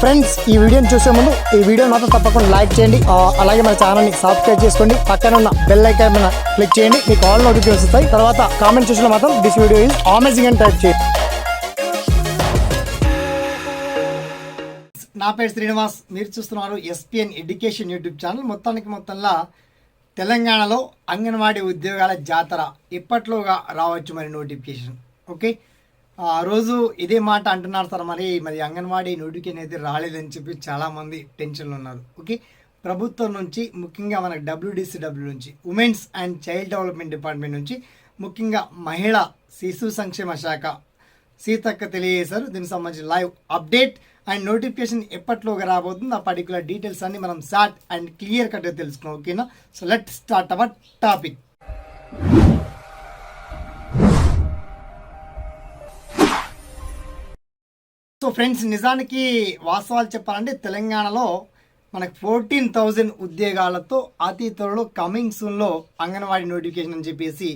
Friends ఈ వీడియోని చూసే ముందు ఈ వీడియో మాత్రం తప్పకుండా లైక్ చేయండి. అలాగే మన ఛానల్ని సబ్స్క్రైబ్ చేసుకోండి. పక్కన ఉన్న బెల్ ఐకాన్ మీద క్లిక్ చేయండి. మీకు ఆల్ నోటిఫికేషన్ వస్తాయి. తర్వాత కామెంట్ చూసిన మాత్రం దిస్ వీడియో ఈజ్ అమేజింగ్ అని టైప్ చేయండి. నా పేరు శ్రీనివాస్. మీరు చూస్తున్నారు ఎస్పిఎన్ ఎడ్యుకేషన్ యూట్యూబ్ ఛానల్ మొత్తానికి మొత్తంలో తెలంగాణలో అంగన్వాడీ ఉద్యోగాల జాతర ఎప్పట్లోగా రావచ్చు మరి నోటిఫికేషన్ ఓకే ఆ రోజు ఇదే మాట అంటున్నారు సార్ మరి మరి అంగన్వాడీ నోటిఫికేషన్ అయితే రాలేదని చెప్పి చాలామంది టెన్షన్లో ఉన్నారు. ఓకే? ప్రభుత్వం నుంచి ముఖ్యంగా మనకు డబ్ల్యూడిసిడబ్ల్యూ నుంచి women's and child development department నుంచి ముఖ్యంగా మహిళా శిశు సంక్షేమ శాఖ సీతక్క తెలియజేశారు. దీనికి సంబంధించిన లైవ్ అప్డేట్ అండ్ నోటిఫికేషన్ ఎప్పట్లోగా రాబోతుంది ఆ పర్టికులర్ డీటెయిల్స్ అన్ని మనం షార్ట్ అండ్ క్లియర్ కట్గా తెలుసుకున్నాం ఓకేనా? So let start our topic so friends నిజానికి వాస్తవాలు చెప్పాలంటే తెలంగాణలో మనకు ఫోర్టీన్ థౌజండ్ ఉద్యోగాలతో అతి త్వరలో కమింగ్ సూన్లో అంగన్వాడీ నోటిఫికేషన్ అని చెప్పేసి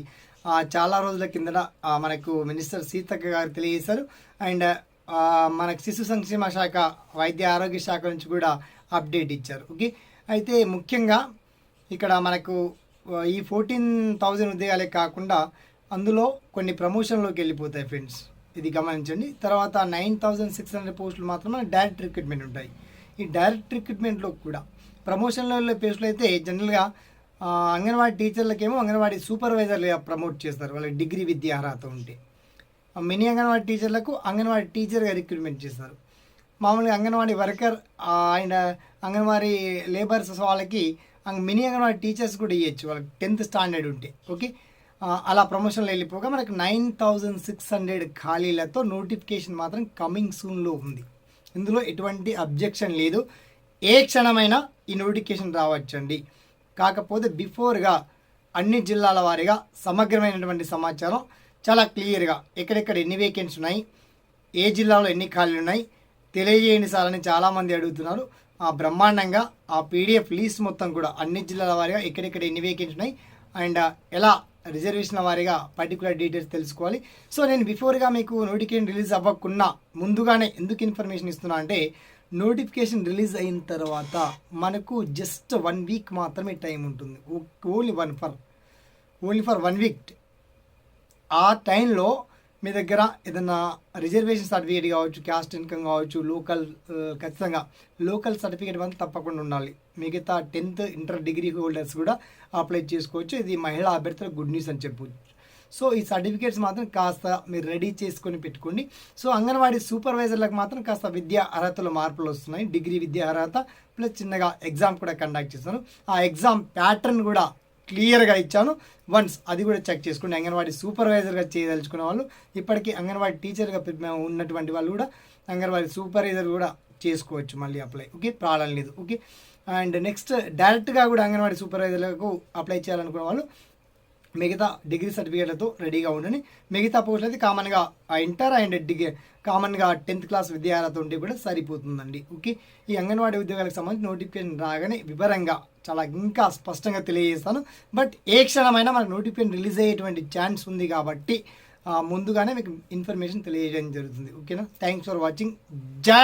చాలా రోజుల కిందట మనకు మినిస్టర్ సీతక్క గారు తెలియజేశారు. అండ్ మనకు శిశు సంక్షేమ శాఖ వైద్య ఆరోగ్య శాఖ నుంచి కూడా అప్డేట్ ఇచ్చారు. ఓకే? అయితే ముఖ్యంగా ఇక్కడ మనకు ఈ ఫోర్టీన్ థౌజండ్ ఉద్యోగాలే కాకుండా అందులో కొన్ని ప్రమోషన్లోకి వెళ్ళిపోతాయి ఫ్రెండ్స్ ఇది గమనించండి. తర్వాత నైన్ థౌజండ్ సిక్స్ హండ్రెడ్ పోస్టులు మాత్రమే డైరెక్ట్ రిక్రూట్మెంట్ ఉంటాయి. ఈ డైరెక్ట్ రిక్రూట్మెంట్లో కూడా ప్రమోషన్లో వెళ్ళే పోస్టులు అయితే జనరల్గా అంగన్వాడీ టీచర్లకేమో అంగన్వాడీ సూపర్వైజర్లుగా ప్రమోట్ చేస్తారు. వాళ్ళకి డిగ్రీ విద్యా అర్హత ఉంటే. మినీ అంగన్వాడీ టీచర్లకు అంగన్వాడీ టీచర్గా రిక్రూట్మెంట్ చేస్తారు. మామూలుగా Anganwadi worker and Anganwadi labours వాళ్ళకి మినీ అంగన్వాడీ టీచర్స్ కూడా ఇవ్వచ్చు వాళ్ళకి టెన్త్ స్టాండర్డ్ ఉంటే. ఓకే? అలా ప్రమోషన్లో వెళ్ళిపోగా మనకు నైన్ థౌజండ్ సిక్స్ హండ్రెడ్ ఖాళీలతో నోటిఫికేషన్ మాత్రం కమింగ్ సూన్లో ఉంది. ఇందులో ఎటువంటి అబ్జెక్షన్ లేదు. ఏ క్షణమైనా ఈ నోటిఫికేషన్ రావచ్చండి. కాకపోతే బిఫోర్గా అన్ని జిల్లాల వారీగా సమగ్రమైనటువంటి సమాచారం చాలా క్లియర్గా ఎక్కడెక్కడ ఎన్ని వేకెన్సీ ఉన్నాయి ఏ జిల్లాలో ఎన్ని ఖాళీలు ఉన్నాయి తెలియజేయండి సార్ అని చాలామంది అడుగుతున్నారు. ఆ బ్రహ్మాండంగా ఆ పీడిఎఫ్ లీస్ట్ మొత్తం కూడా అన్ని జిల్లాల వారీగా ఎక్కడెక్కడ ఎన్ని వేకెన్సీ ఉన్నాయి అండ్ ఎలా రిజర్వేషన్ వారీగా పర్టికులర్ డీటెయిల్స్ తెలుసుకోవాలి. సో నేను బిఫోర్గా మీకు నోటిఫికేషన్ రిలీజ్ అవ్వకుండా ముందుగానే ఎందుకు ఇన్ఫర్మేషన్ ఇస్తున్నా అంటే నోటిఫికేషన్ రిలీజ్ అయిన తర్వాత మనకు జస్ట్ వన్ వీక్ మాత్రమే టైం ఉంటుంది. Only one for only for one week ఆ టైంలో మీ దగ్గర ఏదైనా రిజర్వేషన్ సర్టిఫికేట్ కావచ్చు క్యాస్ట్ ఇన్కమ్ కావచ్చు లోకల్ ఖచ్చితంగా లోకల్ సర్టిఫికేట్ మాత్రం తప్పకుండా ఉండాలి. మిగతా టెన్త్ ఇంటర్ డిగ్రీ హోల్డర్స్ కూడా అప్లై చేసుకోవచ్చు. ఇది మహిళా అభ్యర్థుల గుడ్ న్యూస్ అని చెప్పవచ్చు సో ఈ సర్టిఫికేట్స్ మాత్రం కాస్త మీరు రెడీ చేసుకొని పెట్టుకోండి. సో అంగన్వాడీ సూపర్వైజర్లకు మాత్రం కాస్త విద్యా అర్హతలు మార్పులు వస్తున్నాయి. డిగ్రీ విద్యా అర్హత ప్లస్ చిన్నగా ఎగ్జామ్ కూడా కండక్ట్ చేస్తున్నారు. ఆ ఎగ్జామ్ ప్యాటర్న్ కూడా క్లియర్గా ఇచ్చాను. వన్స్ అది కూడా చెక్ చేసుకోండి అంగన్వాడీ సూపర్వైజర్గా చేయదలుచుకున్న వాళ్ళు ఇప్పటికీ అంగన్వాడీ టీచర్గా ప్రిపేర్ ఉన్నటువంటి వాళ్ళు కూడా అంగన్వాడీ సూపర్వైజర్ కూడా చేసుకోవచ్చు మళ్ళీ అప్లై. ఓకే? ప్రాబ్లం లేదు. ఓకే? అండ్ నెక్స్ట్ డైరెక్ట్గా కూడా అంగన్వాడీ సూపర్వైజర్లకు అప్లై చేయాలనుకున్న వాళ్ళు మిగతా డిగ్రీ సర్టిఫికేట్లతో రెడీగా ఉండండి మిగతా పోస్టులు అయితే కామన్గా ఇంటర్ అండ్ డిగ్రీ కామన్గా టెన్త్ క్లాస్ విద్యార్థి ఉంటే కూడా సరిపోతుందండి. ఓకే? ఈ అంగన్వాడీ ఉద్యోగాలకు సంబంధించి నోటిఫికేషన్ రాగానే వివరంగా చాలా ఇంకా స్పష్టంగా తెలియజేస్తాను. బట్ ఏ క్షణమైనా మనకు నోటిఫికేషన్ రిలీజ్ అయ్యేటువంటి ఛాన్స్ ఉంది కాబట్టి ముందుగానే మీకు ఇన్ఫర్మేషన్ తెలియజేయడం జరుగుతుంది. ఓకేనా? Thanks for watching. జై